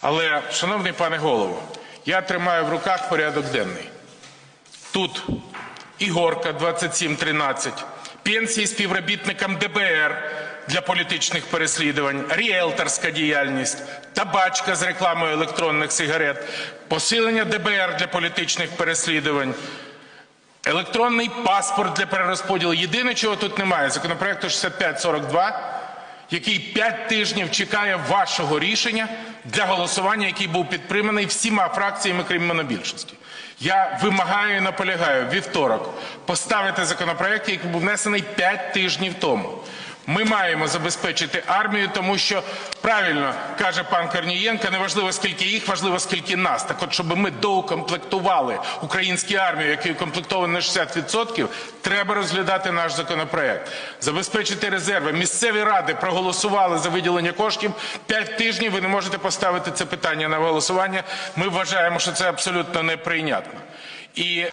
Але, шановний пане голово, я тримаю в руках порядок денний. Тут ігорка 2713, пенсії співробітникам ДБР для політичних переслідувань, ріелторська діяльність, табачка з рекламою електронних сигарет, посилення ДБР для політичних переслідувань, електронний паспорт для перерозподілу. Єдине, чого тут немає, законопроекту 6542, який п'ять тижнів чекає вашого рішення для голосування, який був підтриманий всіма фракціями, крім монобільшості. Я вимагаю і наполягаю вівторок поставити законопроект, який був внесений п'ять тижнів тому. Ми маємо забезпечити армію, тому що правильно каже пан Корнієнко, неважливо скільки їх, важливо скільки нас. Так от, щоб ми доукомплектували українську армію, який укомплектований на 60%, треба розглядати наш законопроект, забезпечити резерви. Місцеві ради проголосували за виділення коштів. П'ять тижнів ви не можете поставити це питання на голосування. Ми вважаємо, що це абсолютно неприйнятно. І